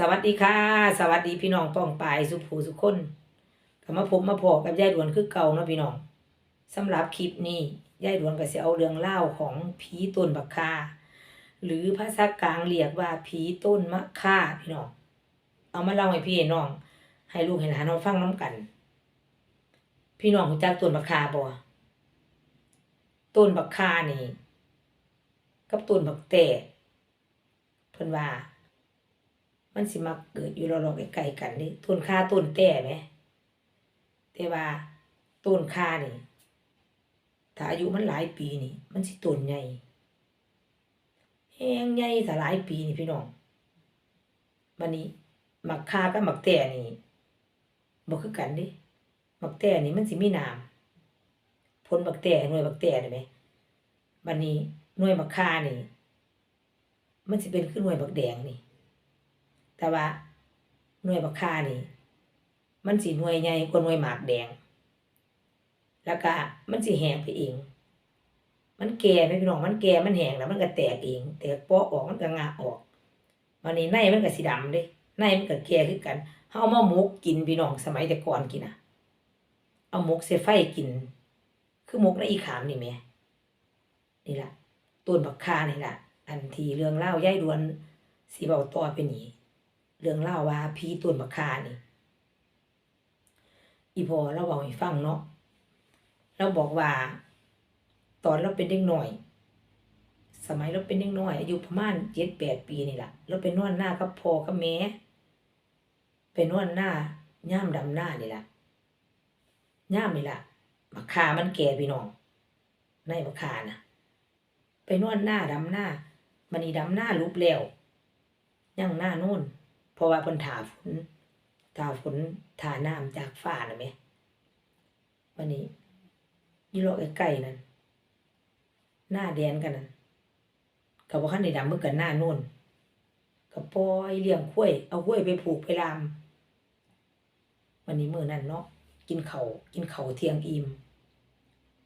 สวัสดีค่ะ สวัสดีพี่น้องป้องปายสุภูสุคนก็มาพบมาพอกับยายดวนคือเก่าเนาะพี่น้องสำหรับคลิปนี้ยายดวนก็สิเอาเรื่องเล่าของผีต้นบักคาหรือภาษากลางเรียกว่าผีต้นมะค่าพี่น้องเอามาเล่าให้พี่น้อง ให้ลูกให้หลานเราฟังน้กัน พี่น้องรู้จักต้นบักคาบ่ต้นบักคานี่ กับต้นบักแต่เพิ่นว่า มันสิมาเกิดอยู่รอๆใกล้ๆกันนี่ต้นค่าต้นแต่ไหมแต่ว่าต้นค่านี่ถ้าอายุมันหลายปีนี่ มันสิต้นใหญ่แห้งใหญ่ถ้าหลายปีนี่พี่น้องวันนี้หมักคากับหมักแต่นี่บ่คือกันดิหมักแต่นี่มันสิมีน้ำผลหมักแต่หน่วยหมักแต่ได้ไหมบัดนี้หน่วยหมักคานี่ มันสิเป็นคือหน่วยบักแดงนี่ แต่ว่าหน่วยบักคานี่ มันสิหน่วยใหญ่กว่าหน่วยหมากแดง แล้วก็มันสิแหงไปเองมันแก่ไหมพี่น้องมันแก่มันแหงแล้วมันก็แตกเองแตกปาะออกมันก็งาออกวันนี้ในมันก็สีดำเด้ในมันก็แก่คือกันเฮาเอามาหมกกินพี่น้องสมัยแต่ก่อนกินน่ะเอาหมกใส่ไฟกิน คือหมกในอีขามนี่แม่นี่แหละต้นบักคานี่แหละอันทีเรื่องเล่าย่ายดวนสิเว้าต่อไปนี้ เรื่องเล่าว่าผีต้นบักคานี่อีพอเราบอกให้ฟังเนาะเราบอกว่า ตอนเราเป็นเด็กหน่อย สมัยเราเป็นเด็กหน้อย อายุประมาณเจ็ดแปดปีนี่แหละเราไปนอนหน้ากับพอกับแม่ไปนอนหน้าย่ามดำหน้านี่แหละย่ามนี่แหละมะขามันแก่พี่น้องในมะขานะไปนอนหน้าดำหน้ามันนี่ดำหน้าลุบแล้วยังหน้าโน่น เพราะว่าเพิ่นถาฝนถาฝนถาน้ำจากฟ้าน่ะแหมวันนี้ยี่โลใกล้ๆนั่นหน้าแดนกันนั่นกับว่าขั้นในดำเมื่อกันหน้าโน่นกับปอยเลี้ยงข้วย เอาข้วยไปผูกไปลาม วันนี้มือนั้นเนาะกินเขาวกินเข่าเทียงอิ่ม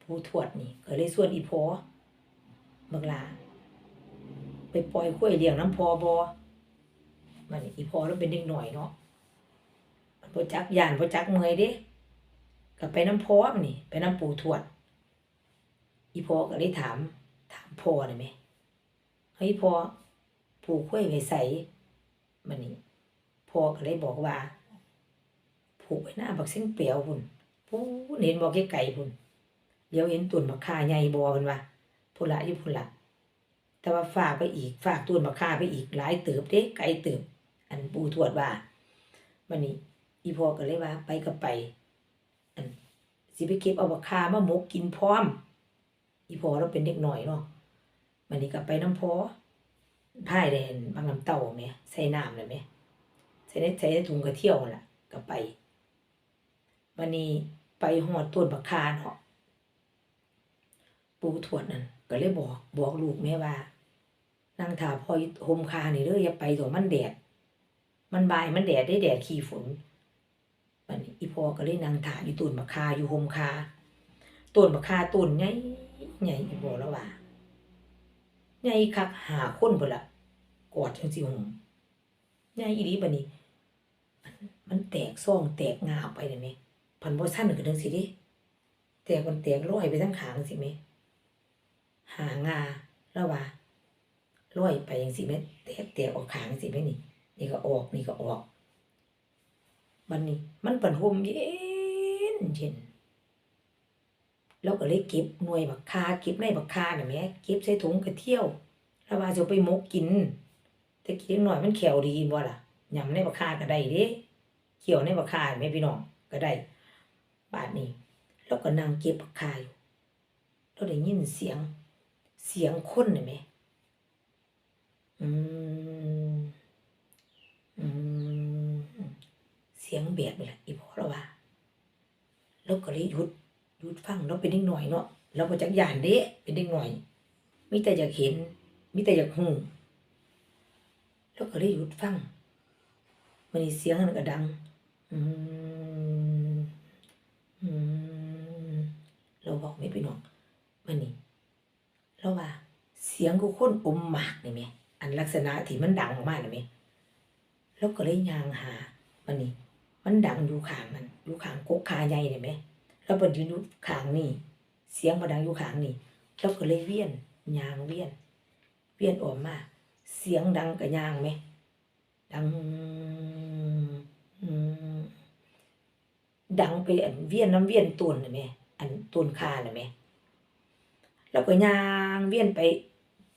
ผู้ทวดนี่ก็เลยส่วนอีพอบักหลาไปปล่อยข้วยเลี้ยงน้ำพอบอ มันอีพอแล้วเป็นเด็กหน่อยเนาะมันบ่จักย่านบ่จักเมื่อยเด้ก็ไปน้ำพอมนี่ ไปน้ำปู่ทวด อีพอก็เลยถาม ถามพ่อได้ไหมเฮ้ยพ่อปู่ข้วยไว้ใส่มันนี่พ่อก็เลยบอกว่า ผูกไว้หน้าบักเส้นเปียวพุ่นพูนเห็นบอกไกลๆพุ่นเดี๋ยวเห็นตุ่นบักคาใหญ่บอมันว่าพุ่นละอยู่พุ่นละแต่ว่าฝากไปอีก ฝากตุ่นบักคาไปอีกหลายเติบเด้ไกลเติบ อันปูทวดว่าวันนี้อีพ่อก็เลยว่า ไปก็ไป อันสิไปเก็บเอาบักคามาหมกกินพร้อม อีพ่อเราเป็นเด็กหน่อยเนาะวันนี้ก็ไปน้ำพอพายแดนบางน้ำเต่าไหมใส่น้ำเลยไหมใส่ในใส่ในถุงกระเที่ยวล่ะก็ไปวันนี้ไปหอดต้นบักคาเนาะปูทวดนั่นก็เลยบอกบอกลูกแม่ว่านั่งถาพอโฮมคานี่เด้ออย่าไปตัวมันแดด มันบายมันแดดได้แดดขี้ฝนวันอีพอก็เลยนั่งถาอยู่ต้นบักคาอยู่โฮมคาต้นบักคาต้นใหญ่ใหญ่อีพอแล้วว่าใหญ่คักหาคนพุ่ละกอดจังสิหงใหญ่อีหลีบัดนี้ มันมันแตกซ่องแตกงาไปเลยไหมพันบ่สั้นก็จังสิดิแตกมันแตกร้อยไปทั้งขางสิแม่หางาแล้วว่าร้อยไปอย่างสิแม่แตกแตกออกขางสิแม่นี่ นี่ก็ออกนี่ก็ออกบันนี้ มันเป็นห่มเย็นเย็นแล้วก็เลยเก็บหน่วยบักคาเก็บในบักคาเน่ะแหม่เก็บใส่ถุงกระเที่ยวแล้วว่าจะไปมกกิน แต่กินหน่อยมันเขียวดีบ่ล่ะยำในบักคาก็ได้เด้เขียวในบักคาแม่พี่น้องก็ได้ บาดนี้แล้วก็นั่งเก็บบักคาอยู่เราได้ยินเสียง เสียงคนเน่ะแหม่อืม อืม เสียงแบบนี่แหละอีพ่อเราว่าเราก็เลยหยุดหยุดฟังเราเป็นเด็กหน่อยเนาะเราก็จักยานเด้เป็นเด็กหน่อยมีแต่อยากเห็นมีแต่อยากหูเราก็เลยหยุดฟังมันมีเสียงนั้นก็ดังอืมอืมเราบอกไม่พี่น้องมันนี่เราว่า เสียงกูค้นอมหมากนี่แหมอันลักษณะที่มันดังออกมานี่แหมแล้วก็เลยย่างหามันนี่ มันดังอยู่ข้างมันอยู่ข้างกกขาใหญ่เห็นไหมแล้วมันยืนอยู่ข้างนี่เสียงมันดังอยู่ข้างนี่แล้วก็เลยเวียนยางเวียน เวียนออกมา เสียงดังกับยางไหมดังดังไปอันเวียนน้ำเวียนต้นน่ะแหมอันต้นคาน่ะแหมแล้วก็ยางเวียนไป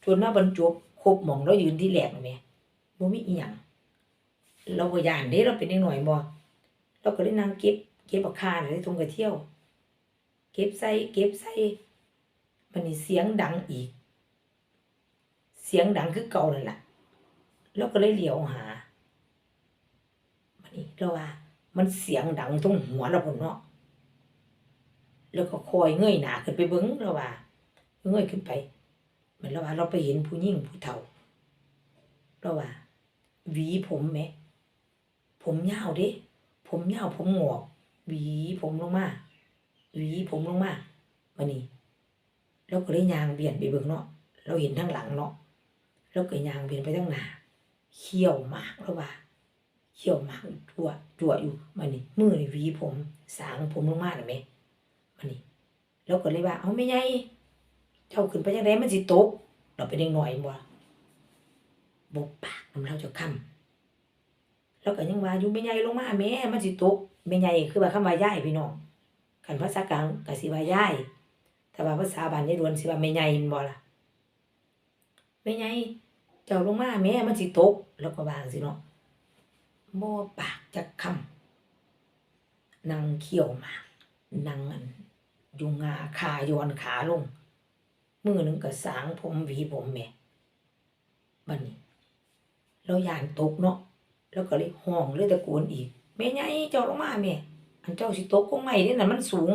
จนมาบรรจบครบหมองเรายืนที่แหลกน่ะแหมบ่มีอีหยังเราบ่ย่านเด้เราเป็นเด็กน้อยบ่ เราก็เลยนั่งเก็บเก็บบักคาในทงกระเที่ยว เก็บใส่เก็บใส่มันนี่เสียงดังอีก เสียงดังคือเก่านั่นและเราก็เลยเหลียวหามันนี่เราว่า มันเสียงดังตรงหัวเราพุ่นเนาะแล้วก็คอยเงยหน้าขึ้นไปเบิ้งเราว่าเงยขึ้นไปเหมือนเราว่า เราไปเห็นผู้หญิงผู้เฒ่าเราว่าหวีผมไหมผมยาวด้ ผมยาวผมงอกหวีผมลงมาหวีผมลงมาวันนี้เราก็เลยยางเบียนไปเบิ่งเนาะเราเห็นทั้งหลังเนาะเราก็ยางเบียนไปทั้งหน้าเขี้ยวหมากแล้วว่าเขี้ยวหมากจั่วจั่วอยู่มันนี่มือนี่หวีผมสางผมลงมาน่ะแม่มันนี่เราก็เลยว่า เอาไม่ไงเจ้าขึ้นไปยังไงมันสิตกเราไปเด็กหน่อยบ่บกปากน้ำเราจะค้ำ แล้วก็ยังว่าอยู่แม่ใหญ่ลงมาแม่มันสิตกแม่ใหญ่คือว่าคำว่ายายพี่น้องคันภาษากลางก็สิว่ายายแต่ว่าภาษาบ้านยายดวนสิว่าแม่ใหญ่ม่นบ่ล่ะแม่ใหญ่เจ้าลงมาแม่มันสิตกแล้วก็วางสิเนาะบ่ปากจักคำนั่งเขียวมานั่งอันอยู่งาขาย้อนขาลงมือหนึ่งก็สางผมหวีผมแม่บัดนี้เราย่านตกเนาะ แล้วก็เลยห้องเลยตะโกนอีกแม่ใหญ่เจ้าลงมาแม่อันเจ้าสิตกคงไม่นี่น่ะมันสูง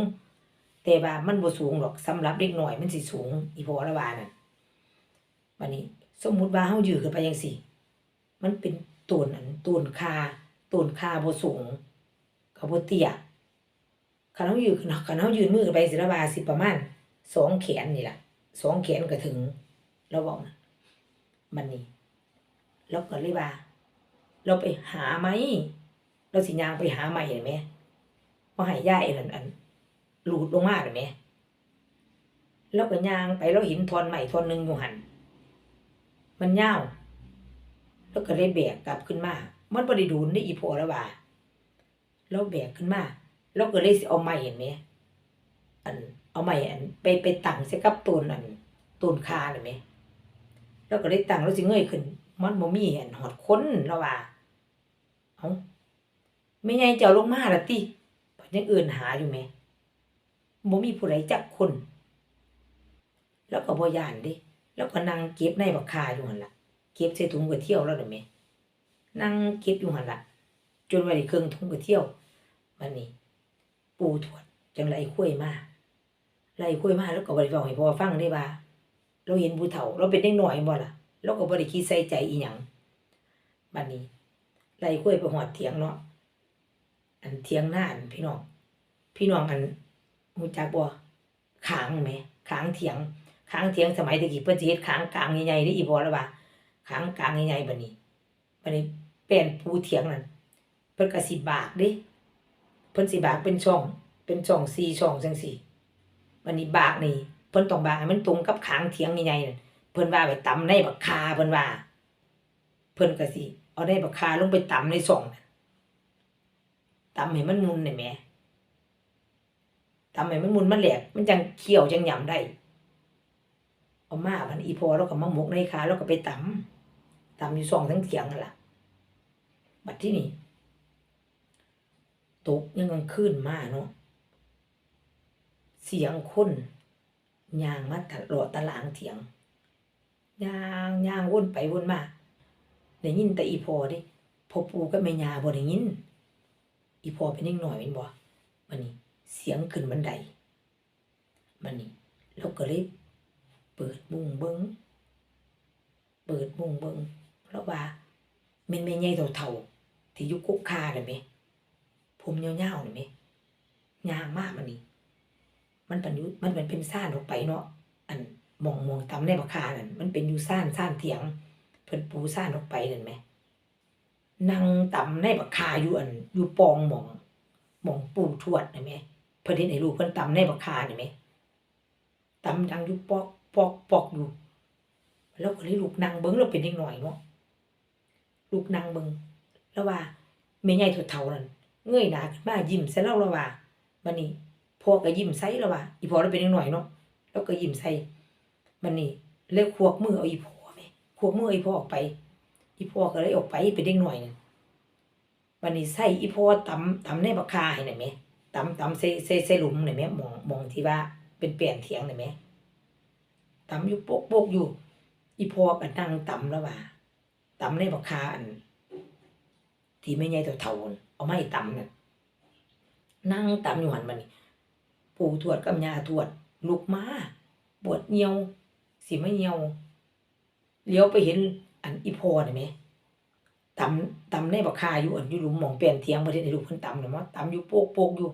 แต่ว่ามันบ่สูงหรอกสำหรับเด็กหน้อยมันสิสูง อีพอละวานั่นบัดนี้ สมมุติว่าเฮายืนขึ้นไปจังซี่มันเป็นต้นอันต้นคาต้นคาบ่สูงก็บ่เตี้ยคันเฮายืนขึ้นคันเฮายืนมือขึ้นไปสิละวาสิประมาณสองแขนนี่ล่ะสองแขนก็ถึงเราบอกมันนี่แล้วก็เลยว่า เราไปหาไหม เราสิยางไปหาไหม่เห็นไหมว่าหายย่ายอันอันหลุดลงมาเห็นไหมเราก็ยางไปเราเห็นทอนใหม่ทอนหนึ่งอยู่หัน มันยาวแล้วก็เลยแบกกลับขึ้นมา มันบริดูนได้อีพอแล้วว่าเราแบกขึ้นมาเราก็เลยเอาไม้เห็นไหมอัน เอาไม้อัน ไปไปตั้งใส่กับต้นอันต้นคาเห็นไหมแล้วก็เลยตั้งแล้วสิเงยขึ้น มันบ่มีอันหอดค้นแล้วว่าเอ้าไม่ไงเจ้าลงมาละติพยังเอื่นหาอยู่แหมบ่มีผู้ใดจักคน แล้วก็บ่ยานเดิแล้วก็นั่งเก็บในบักคาอยู่หันละเก็บใส่ถุงก๋วยเตี๋ยวแล้วเด้อแหมนั่งเก็บอยู่หันละจนว่าได้ครึ่งถุงก๋วยเตี๋ยววันนี้ปู่ทวดจังไล่คุยมาไล่คุยมาแล้วก็บ่ได้เว้าให้พ่อฟังได้ว่าเราเห็นผู้เฒ่า เราเป็นเด็กน้อยบ่ล่ะ เราก็บ่ได้คิดใส่ใจอีหยังบัดนี้ไล่คุยไปหอดเถียงเนาะอันเถียงหน้าอันพี่น้อง พี่น้องอันฮู้จักบ่ขางแหมขางเถียงขางเถียงสมัยตะกี้เพิ่นสิเฮ็ดขางกลางใหญ่ๆเด้อีบ่ล่ะว่าขางกลางใหญ่ๆบัดนี้บัดนี้แป้นปูเถียงนั่นเพิ่นก็สิบากเด้เพิ่นสิบากเป็นช่องเป็นช่อง4ช่องจังซี่บัดนี้บากนี่เพิ่นต้องบากให้มันตรงกับขางเถียงใหญ่ๆนั่น เพิ่นว่าไปตำในบักคาเพิ่นว่า เพิ่นก็สิเอาได้บักคาลงไปตำในช่องนั่ำให้มันมุนนี่แหมตำให้มันมุนมันแหลกมันจังเคี่ยวจังหยำได้เอามาพันอีพอแล้วก็มาหมกในคาแล้วก็ไปตำตำอยู่ช่องทั้งเถียงนั่นล่ะบัดที่นี่ตกยังกลางคืนมาเนาะเสียงคนยางมาตลอดตารางเถียง ย่างย่างวนไปวนมาได้ยินแต่อีพอเดิพอปูก็ไม่ยาบ่ได้ยิน อีพอเป็นเด็กหน่อยเป็นบ่มันนี่เสียงขึ้นบันไดมันนี่เราก็เลยเปิดมุงเบิงเปิดมุงเบิงแล้วว่าม่นแม่ใหญ่เท่าๆที่ยู่กุกคาได้ไหมผมยาวๆได้ไหมยางมากมันนี่มันเป็นยู่มันเป็นเป็นซ่านออกไปเนาะอัน มองมองตำในบักคานั่นมันเป็นอยู่ซ่านซ่านเถียง เพิ่นปูซ่านออกไปนั่นไหมนั่งต่ำในบักคาอยู่อันอยู่ปองมองมองปูทวดนะแม่เพิ่นเห็นให้ลูกเพิ่นต่ำในบักคานี่แม่ต่ำดังอยู่ปอกปอกปอกอยู่แล้วก็เลยลูกนั่งเบิ่งเราเป็นเด็กหน่อยเนาะลูกนั่งเบิ่งแล้วว่าแม่ใหญ่ถดเฒ่านั่นเงยหน้าขึ้นมายิ้มใส่เราแล้วว่าบัดนี้พ่อก็ยิ้มใส่แล้วว่าอีพ่อเราเป็นเด็กหน่อยเนาะแล้วก็ยิ้มใส่ บัดนี้เลยควกมือเอาอีพ่อแม่ควกมือเอาอีพ่อออกไป อีพ่อก็เลยออกไปเป็นเด็กหน่อยนั่นบัดนี้ใส่อีพ่อตำตำในบักคาให้น่ะแม่ตำตำใส่ใส่ใส่หลุมน่ะแม่หมมองมองที่ว่าเป็นเปลี่ยนเถียงหน่ะแม่ตำอยู่โปกโปกอยู่ อีพ่อก็นั่งตำแล้วว่าตำในบักคาอันที่แม่ใหญ่เฒ่าๆนั่นเอาไม้ตำนั่นนั่งตำอยู่หันมานี่ปู่ทวดกับยาทวดลุกมาปวดเหี่ยว สิมาเหี่ยวเลี้ยวไปเห็นอันอีพอนี่แหมตำตำในบักคาอยู่อันอยู่หลุมหมองเปลี่ยนเทียงบ่ได้ให้ลูกเพิ่นตำน่ะมั้ตำอยู่โปกโปกอยู่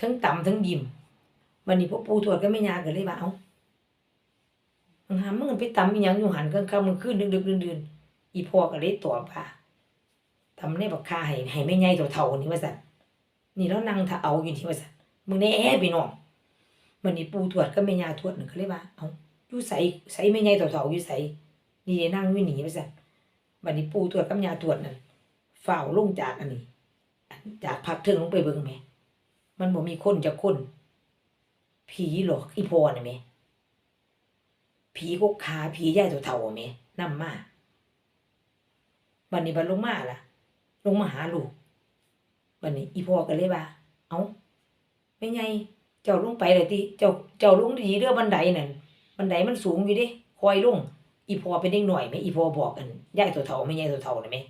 ทั้งตำทั้งยิ้มวันนี้พ่อปู่ทวดกับแม่ยาก็เลยว่าเอ้ามึงหามึงไปตำอีหยังอยู่หันกลางค่ำกลางคืนดึกๆดื่นๆอีพ่อก็เลยตอบว่าทำในบักคาให้ให้แม่ใหญ่เฒ่าๆนี่ว่าซั่นนี่แล้วนั่งถ้าเอาอยู่ที่ว่าซั่นมึงแน่พี่น้องมันนี่ปู่ทวดกับแม่ยาทวดหนั่นก็เลยว่าเอ้า ยู่ไสไสแม่ใหญ่เฒ่าๆอยู่ไสนี่นั่งอยู่นี่ว่าซั่นบัดนี้ปู่ทวกับย่าทวดนั่นฝ้าลงจากอันนี้อันจากพักเทิงลงไปเบิ่งแหม มันบ่มีคนจักคน ผีหลอกอีพอน่ะแหมผีกกขาผีใหญ่เท่าๆแม่นำมาบัดนี้บัดลงมาล่ะ ลงมาหาลูกบัดนี้อีพอก็เลยว่า เอ้าแม่ใหญ่เจ้าลงไปเลยติเจ้าเจ้าลงดีเด้อบันไดนั่น บันไดมันสูงอยู่ด้คอยลงอีพอเป็นเด็กหน่อยแม่อีพอบอกกันยายเท่าๆแม่ใหญ่เท่าๆน่ะแม่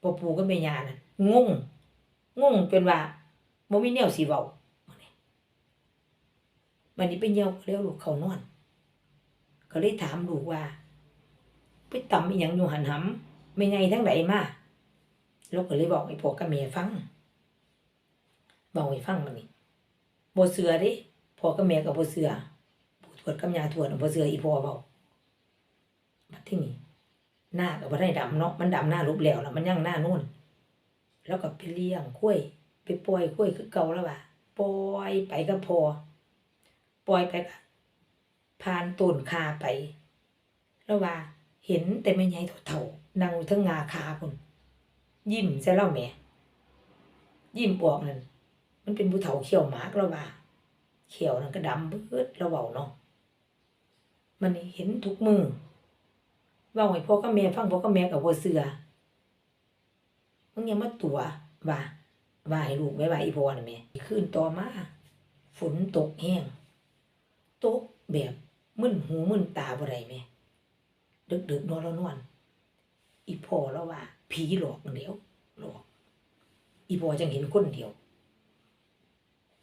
พ่อปู่กับแม่ยานั่นงงงงจนว่าบ่มีแนวสิเว้าบัดนี้ไปเหี่ยวเร็วลูกเขานอน ก็เลยถามลูกว่า ไปตำอีหยังอยู่หันหำไม่ไงทั้งใดมาลูกก็เลยบอกไอ้พวกกับแม่ฟังบอกให้ฟังมันนี่บ่เสือดิพอกับแม่ก็บ่เสือ ทวดกับยาทวดบ่เสืออีพอเว้าบัดที่นี่หน้าก็บ่ได้ดำเนาะมันดำหน้ารูปแล้วล่ะมันยังหน้านู่น แล้วก็ไปเลี้ยงกล้วยไปปล่อยกล้วยคือเก่าแล้วว่ะปล่อยไปก็พอปล่อยไปก็ผ่านต้นคาไป แล้วว่า เห็นแต่แม่ใหญ่เถ่าๆนั่งทั้งงาคาพุ่นยิ้มใส่เล่าแม่ยิ้มปอกนั่นมันเป็นผู้เฒ่าเขียวหมากแล้วว่าเขียวนั่นก็ดำเบิดแล้วเว้าเนาะ มันเห็นทุกมือว้าให้พ่อกับแม่ฟังพ่อกับแม่ก็บ่เชื่อมึงย่ามาตัวว่าว่าให้ลูกไว้ว่าอีพ่อน่ะแม่คืนต่อมาฝนตกแห้งตกแบบมึนหูมึนตาบ่ได้แม่ดึกๆนอนแล้วนอนอีพ่อแล้วว่า ผีหลอกเดียวหลอก อีพ่อจังเห็นคนเดียว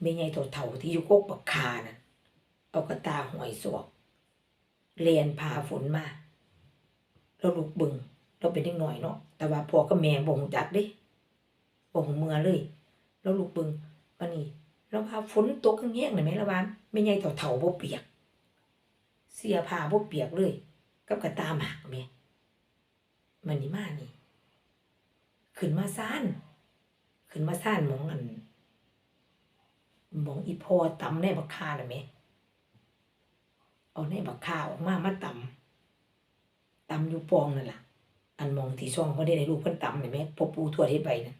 แม่ใหญ่เฒ่าที่อยู่กกปักคานั่นเอากระตาหอยสวก เรียนพาฝนมาแล้วลูกบึงเราเป็นเด็กน้อยเนาะแต่ว่าพ่อกับแม่บ่ฮู้จักด้บ่ฮู้เมื่อเลยแล้วลูกบึงวันนี้เราพาฝนตกแห้งๆน่ะแม่ละว่าแม่ใหญ่เฒ่าๆบ่เปียก เสียผ้าบ่เปียกเลย กับกระตาหมากแม่มันนี่มานี่ขึ้นมาซ่านขึ้นมาซ่านมองอันมองอีพอตำในบักคาน่ะแม่ เอาในบักคาออกมามาตำตำอยู่ปองนั่นล่ะ อันมองที่ช่องบ่ได้ได้ลูกเพิ่นตำนี่แม่พอปูทั่วเฮ็ดไปนั่น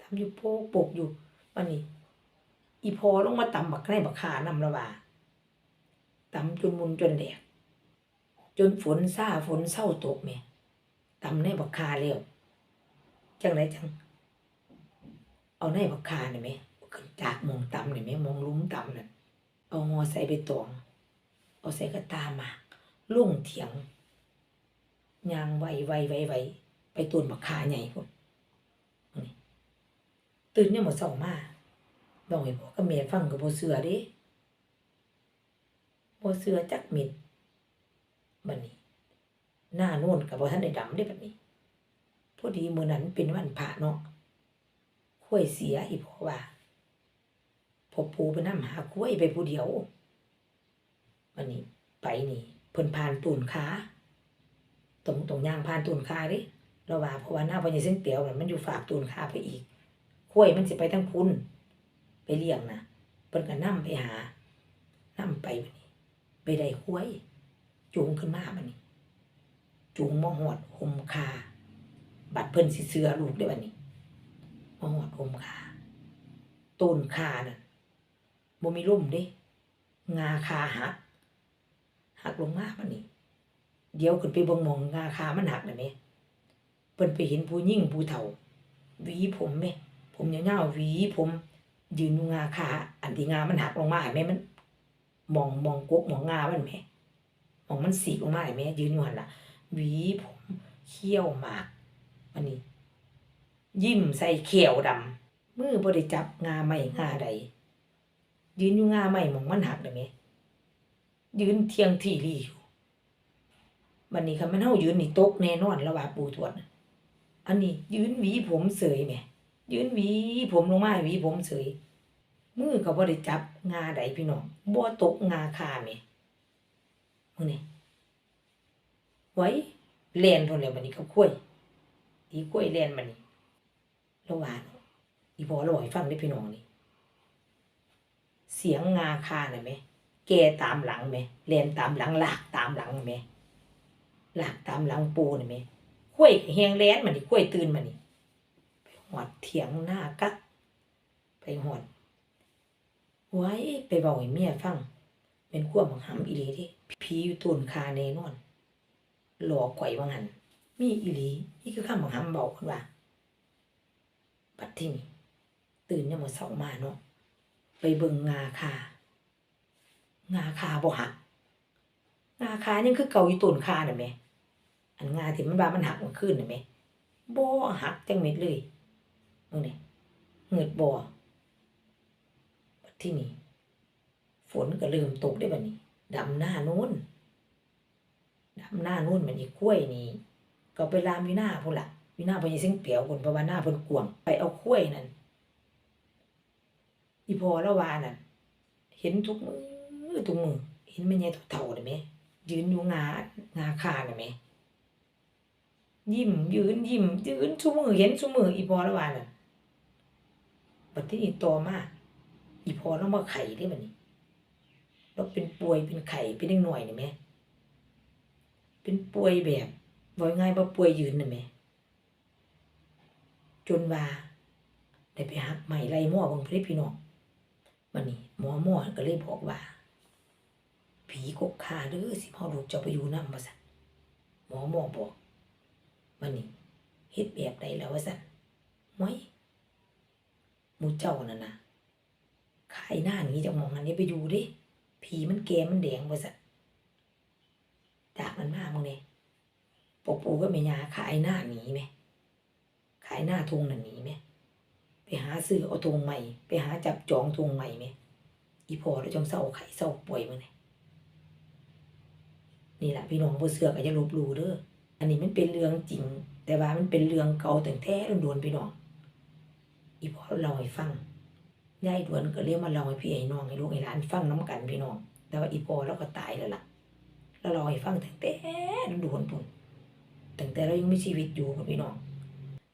ตำอยู่โปกโปกอยู่วันนี้อีพอลงมาตำบักในบักคานำละว่าตำจนมุนจนแดกจนฝนซาฝนเศร้าตกแม่ตำในบักคาแล้วจังไรจัง เอาในบักคานี่แม่ขึ้นจากมองตำนี่แม่หมมองลุ้มตำนั่นเอางอใส่ไปตอง เอาใส่กระตาหมากลุ่งเถียงยางไวไวไวไวไปต้นบักคาใหญ่พุ่นนี่ตื่นเนี่ยามมาเศร้ามาบอกให้พ่อกับแม่ฟังกับบ่เสือเด้บ่เสือจักม็ดบัดนี้ หน้าโน่นก็บ่ทันได้ดำได้บัดนี้พอดีมื้อนั้นเป็นวันพระเนาะข้ยเสียอีพ่อว่าพ่อปูไปนำหาข้วยไปผู้เดียว บัดนี้ไปนี่เพิ่นผ่านตูนขาตรงตรงย่างผ่านตูนขาด้เราว่าเพราะว่าหน้าพญาเส้นเปียวมันอยู่ฝากตูนคาไปอีกข้วยมันสิไปทั้งคุณไปเลี้ยงนะเพิ่นก็นํไปหานํไปบัดนี้ไปได้ข้วยจูงขึ้นมาบัดนี้จูงมาหอดห่มคาบัดเพิ่นสิเสือลูกได้บัดนี้มาหอดห่มคาต้นคาน่ะบ่มีร่มเด้งาคาหัก หักลงมาบัดนี้เดี๋ยวขึ้นไปบงมองงาคามันหักน่ะแหมเพิ่นไปเห็นผู้หญิงผู้เฒ่าหวีผมแหมผมยาวๆหวีผม ยืนอยู่งาคาอันที่งามันหักลงมาเห็นไหมมัน มองมองกกมองงามันแหมมองมันสีลงมาเห็นไหมยืนอยู่หันละหวีผมเขี้ยวหมากอันนี้ยิ้มใส่เขียวดำมือบ่ได้จับงาไม้งาใดยืนอยู่งาไม้หมองมันหักได้ไหม ยืนเทียงที่รีอยู่วันนี้คันมันเฮายืนนี่ตกแน่นอนแล้วว่าปู่ทวดน่ะอันนี้ ยืนหวีผมเสยแหมยืนหวีผมลงมาหวีผมเสยมือก็บ่ได้จับงาใดพี่น้องบ่ตกงาคาแหมมื้อนี้ไว้แล่นพุ่นแล้วบัดนี้กับข้วยอีข้วยแล่นบัดนี้แล้วว่าเนาะอีพอเราบอกให้ฟังได้พี่น้องนี่เสียงงาคาน่ะไหม แกตามหลังไหมเลียนตามหลังลากตามหลังไหมลากตามหลังปูน่ไหมข้วยแหงแลนมันนี่ข้วยตื่นมันนี่ไปหอดเถียงหน้ากักไปหอดไว้ไปบอกให้เมียฟังเป็นขั้วบังหำอีหลีเดิผีอยู่ต้นคาแน่นอน หลอกข่อยว่างันมีอีหลีนี่คือคำบังหำบอกคนว่าบัดที่นี่ตื่นเนี่ยามมาเสามาเนาะไปเบิ่งงาคา งาคาบ่หักงาคายังคือเก่าอยู่ต้นคาน่ะแหมอันงาที่มันว่ามันหักมันขึ้นน่ะแหมบ่หักจังเม็ดเลยมึงนี่เงิดบ่ที่นี่ฝนก็เริ่มตกได้บัดนี้ดำหน้านู้นดำหน้านู้นมันอีกล้วยนี่ก็ไปลามวินาพุ่นล่ะวินาพิ่นสิงเปียวพุ่นเพราะว่าหน้าเพิ่นกวงไปเอากล้วยนั่นอีพอละวาน่ะเห็นทุกมือ ทุกมือเห็นแม่ยายเฒ่าๆน่ะแหมยืนอยู่งางาคาน่ะแหมยิ้มยืนยิ้มยืนซุมือเห็นซุมืออีพอละวาน่ะบัดที่นี้ต่อมาอีพอเรามาไข่ได้บัดนี้เราเป็นป่วยเป็นไข่เป็นเด็กหน่อยน่ะแหมเป็นป่วยแบบว่าง่ายว่าป่วยยืนน่ะแหมจนว่าได้ไปหักใหม่ไล่หม้อบิ่งเพิ่พี่น้องมันนี่หมอหม้อก็เลยบอกว่า ผีกกขาเด้อสิพ่อลูกจ้าไปอยู่นำว่าซั่นหมอหมอบอกมันนี่เฮ็ดแบบใดแล้วว่าซั่นหวยหมู่เจ้านั่นนะขายหน้าหนี้จากมองอันนี้ไปดูด้ผีมันแก่มันแดงว่าซั่นจากนั้นมากมึงนี่ปกปูก็แม่ยาขายหน้าหนีไหมขายหน้าทงนั่นหนีไหมไปหาซื้อเอาทงใหม่ ไปหาจับจองทงใหม่ไหมอีพอแล้วจังเศร้าไข่เศร้าป่วยมึงนี่ นี่แหละพี่น้องบ่เสือก็จะลบหลู่เด้ออันนี้มันเป็นเรื่องจริง แต่ว่ามันเป็นเรื่องเก่าแต่แท้โดนๆพี่น้องอีพอเล่าให้ฟังยายดวนก็เรียกมาเล่าให้พี่ให้น้องให้ลูกให้หลานฟังน้กันพี่น้องแต่ว่าอีพอเราก็ตายแล้วล่ะแล้วเราให้ฟังตั้งแต่โดนปุ่นตั้งแต่เรายังมีชีวิตอยู่กับพี่น้อง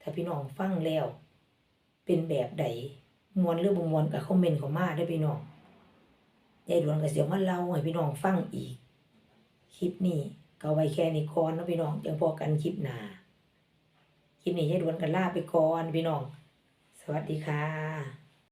ถ้าพี่น้องฟังแล้ว เป็นแบบใดมวนหรือบ่มวนก็คอมเมนต์ข้ามาเด้พี่น้องยายดวนก็เสิเอามาเล่าให้พี่น้องฟังอีก คลิปนี้ก็เอาไว้แค่นี้ก่อนนะพี่น้องยังพอกันคลิปหน้าคลิปนี้ยายดวนกันลาไปก่อนพี่น้อง สวัสดีค่ะ